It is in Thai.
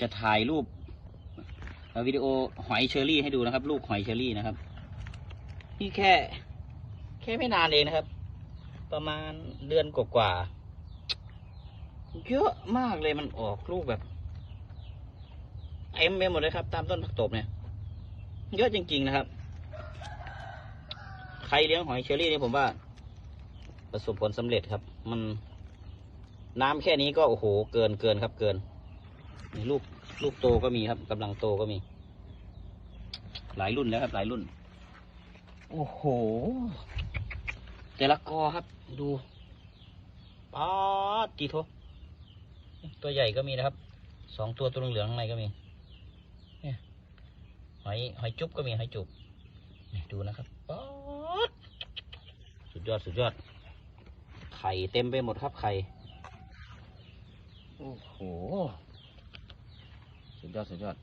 จะถ่ายรูปวิดีโอหอยเชอรี่ให้ดูนะครับ ลูกหอยเชอรี่นะครับนี่แค่ แค่ไม่นานเองนะครับ ประมาณเดือนกว่าๆเยอะมากเลยมันออกลูกแบบเต็มไปหมดเลยครับ ตามต้นผักตบเนี่ย เยอะจริง ๆนะครับ ใครเลี้ยงหอยเชอรี่เนี่ยผมว่า ประสบผลสำเร็จครับ มันน้ำแค่นี้ก็โอ้โห เกินเกินครับเกิน ลูกลูกโตก็มีครับกำลังโตก็มี หลายรุ่นแล้วครับ หลายรุ่น โอ้โห แต่ละกอครับ ดูป๊าดตีโทตัวใหญ่ก็มีนะครับ สองตัวตัวเหลืองๆข้างในก็มีเนี่ยหอยหอยจุ๊บก็มีหอยจุ๊บนี่ดูนะครับป๊าดสุดยอดสุดยอด ไข่เต็มไปหมดครับไข่ โอ้โห สุดยอดสุดยอด